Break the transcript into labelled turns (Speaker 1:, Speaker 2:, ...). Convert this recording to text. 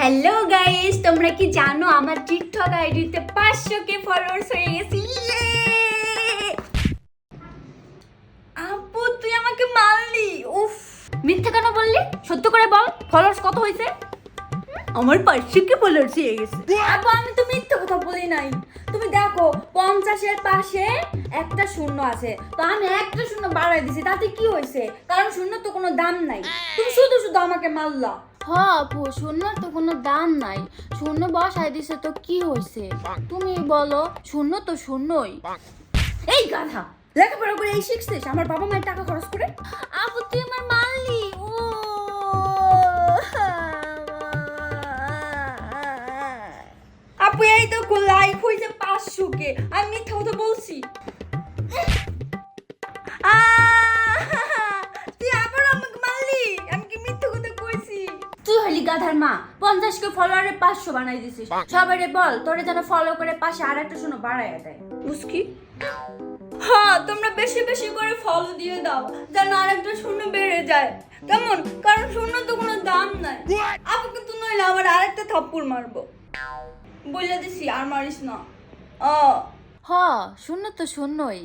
Speaker 1: Hello guys তোমরা কি জানো আমার টিকটক আইডিতে পাঁচশো কে ফলোয়ার্স হয়ে গেছে! আপু তুই আমাকে মারলি। উফ। মিথ্যা কেন বললি? সত্য করে বল ফলোয়ার্স কত হয়েছে? আমার পাঁচশো কে ফলোয়ার্স হয়ে গেছে। আপু আমি তো মিথ্যা কথা বলি নাই। তুমি দেখো পঞ্চাশের পাশে একটা শূন্য আছে। তো আমি একটা শূন্য বাড়াই দিছি তাতে কি হয়েছে? কারণ শূন্য তো কোনো দাম নাই। তুমি শুধু শুধু আমাকে মারলা।
Speaker 2: আপু শূন্যর তো কোনো দাম নাই। শূন্য বসাই দিছে তো কি হয়েছে তুমি বলো শূন্য তো শূন্যই।
Speaker 1: এই গাধা লেখাপড়া করে এই শিখছিস? আমার বাবা মায়ের টাকা খরচ করে?
Speaker 2: আপু তুই আমার মারলি ও।
Speaker 1: আপু এই তো লাইক হয়েছে পাঁচশো কে। আমি মিথ্যা কথা বলছি। তুই হলি গাধার মা। পঞ্চাশ কে ফলোয়ারে পাঁচশো বানাই দিছিস। সবারে বল তোরে যেন ফলো করে পাশে আর একটা শোনো বাড়ায় দেয়। মুস্কি হ্যাঁ তোমরা বেশি বেশি করে ফলো দিয়ে দাও যেন আরেকটা শূন্য বেড়ে যায়। কেমন? কারণ শূন্য তো কোনো দাম নাই। আপু কিন্তু নইলে আবার আরেকটা থাপ্পড় মারবো। বলে দিছি আর মারিস না। ও
Speaker 2: হ শূন্য তো শূন্যই।